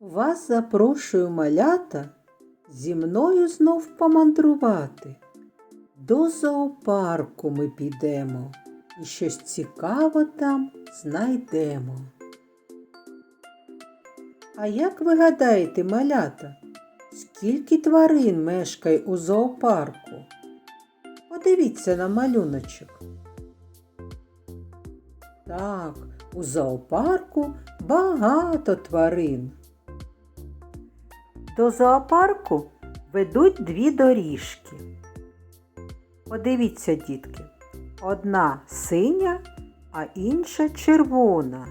Вас запрошую малята зі мною знов помандрувати. До зоопарку ми підемо і щось цікаве там знайдемо. А як ви гадаєте, малята, скільки тварин мешкає у зоопарку? Подивіться на малюночок. Так, у зоопарку багато тварин. До зоопарку ведуть дві доріжки. Подивіться, дітки, одна синя, а інша червона.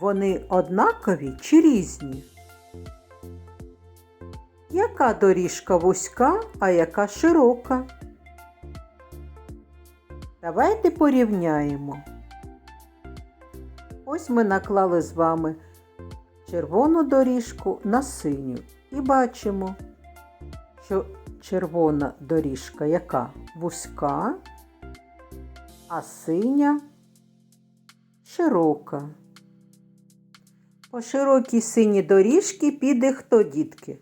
Вони однакові чи різні? Яка доріжка вузька, а яка широка? Давайте порівняємо. Ось ми наклали з вами червону доріжку на синю і бачимо, що червона доріжка яка вузька, а синя широка. По широкій синій доріжці піде хто, дітки?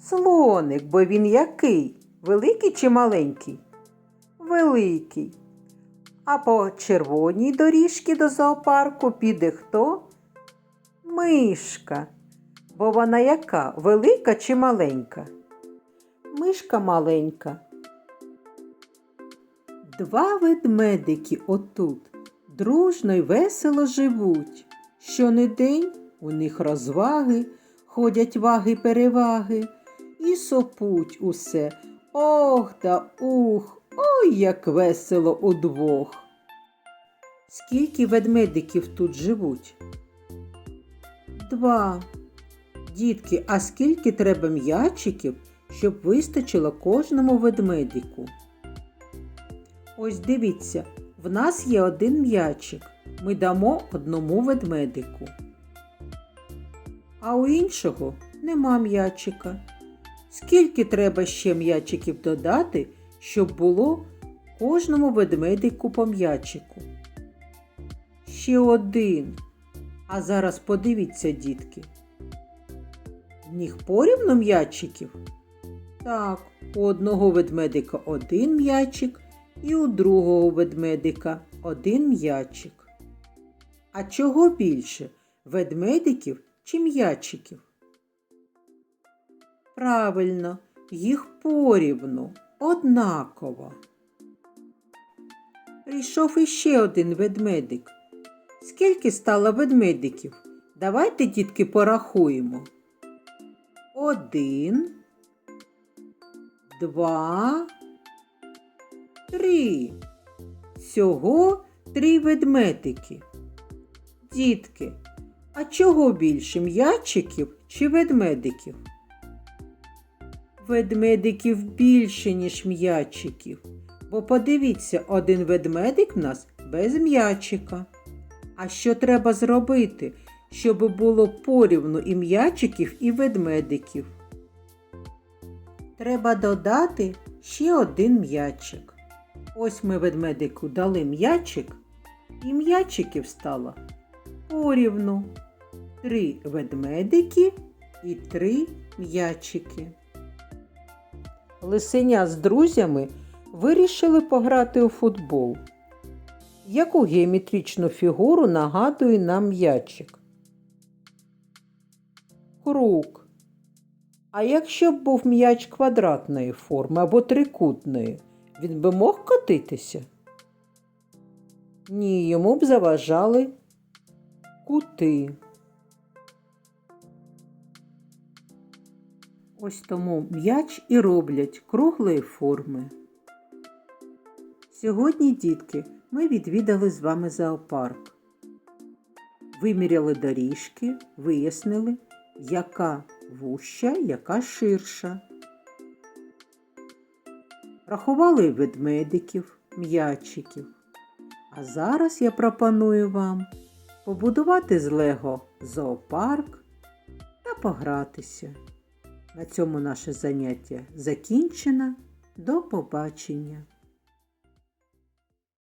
Слоник, бо він який? Великий чи маленький? Великий. А по червоній доріжці до зоопарку піде хто? Мишка. Бо вона яка? Велика чи маленька? Мишка маленька. Два ведмедики отут дружно й весело живуть. Щонедень у них розваги, ходять ваги переваги і сопуть усе. Ох та ух, ой, як весело удвох. Скільки ведмедиків тут живуть? Два. Дітки, а скільки треба м'ячиків, щоб вистачило кожному ведмедику? Ось дивіться, в нас є один м'ячик. Ми дамо одному ведмедику. А у іншого нема м'ячика. Скільки треба ще м'ячиків додати, щоб було кожному ведмедику по м'ячику? Ще один. А зараз подивіться, дітки. В них порівну м'ячиків? Так, у одного ведмедика один м'ячик і у другого ведмедика один м'ячик. А чого більше ведмедиків чи м'ячиків? Правильно, їх порівну, однаково. Прийшов іще один ведмедик. Скільки стало ведмедиків? Давайте, дітки, порахуємо. Один, два, три. Всього три ведмедики. Дітки, а чого більше м'ячиків чи ведмедиків? Ведмедиків більше, ніж м'ячиків. Бо подивіться, один ведмедик в нас без м'ячика. А що треба зробити, щоб було порівну і м'ячиків, і ведмедиків? Треба додати ще один м'ячик. Ось ми ведмедику дали м'ячик, і м'ячиків стало порівну. Три ведмедики і три м'ячики. Лисеня з друзями вирішили пограти у футбол. Яку геометричну фігуру нагадує нам м'ячик? Круг. А якщо б був м'яч квадратної форми або трикутної, він би мог котитися? Ні, йому б заважали кути. Ось тому м'яч і роблять круглої форми. Сьогодні, дітки, ми відвідали з вами зоопарк. Виміряли доріжки, вияснили, яка вуща, яка ширша. Рахували ведмедиків, м'ячиків. А зараз я пропоную вам побудувати з Лего зоопарк та погратися. На цьому наше заняття закінчено. До побачення!